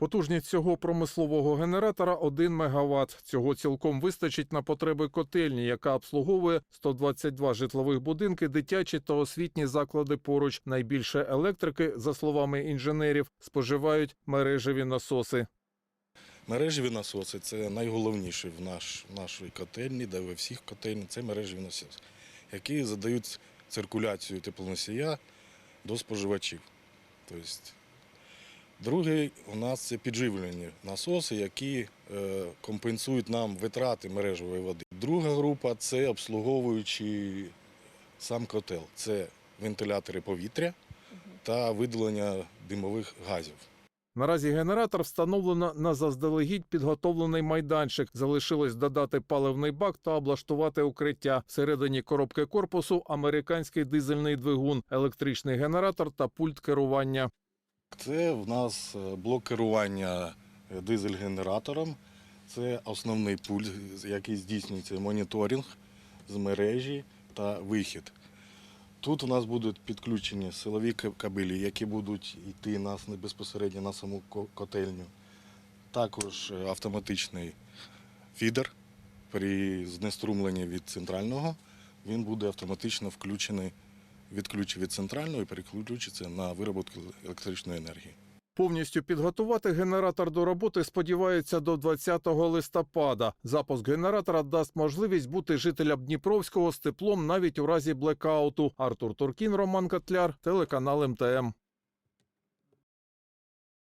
Потужність цього промислового генератора 1 МВт. Цього цілком вистачить на потреби котельні, яка обслуговує 122 житлових будинки, дитячі та освітні заклади поруч. Найбільше електрики, за словами інженерів, споживають мережеві насоси. Мережеві насоси це найголовніше в наш, нашій котельні, де ви всіх котельні, це мережеві насоси, які задають циркуляцію теплоносія до споживачів. Тобто, другий у нас це підживлені насоси, які е, компенсують нам витрати мережевої води. Друга група це обслуговуючи сам котел. Це вентилятори повітря та видалення димових газів. Наразі генератор встановлено на заздалегідь підготовлений майданчик. Залишилось додати паливний бак та облаштувати укриття. Всередині коробки корпусу американський дизельний двигун, електричний генератор та пульт керування. Це в нас е, блок керування е, дизель-генератором. Це основний пульт, який здійснюється моніторинг з мережі та вихід. Тут у нас будуть підключені силові кабелі, які будуть йти нас безпосередньо на саму котельню. Також е, автоматичний фідер при знеструмленні від центрального. Він буде автоматично включений, відключений від центрального і переключиться на вироботку електричної енергії. Повністю підготувати генератор до роботи сподіваються до 20 листопада. Запуск генератора дасть можливість бути жителям Дніпровського з теплом навіть у разі блекауту. Артур Туркін, Роман Котляр, телеканал МТМ.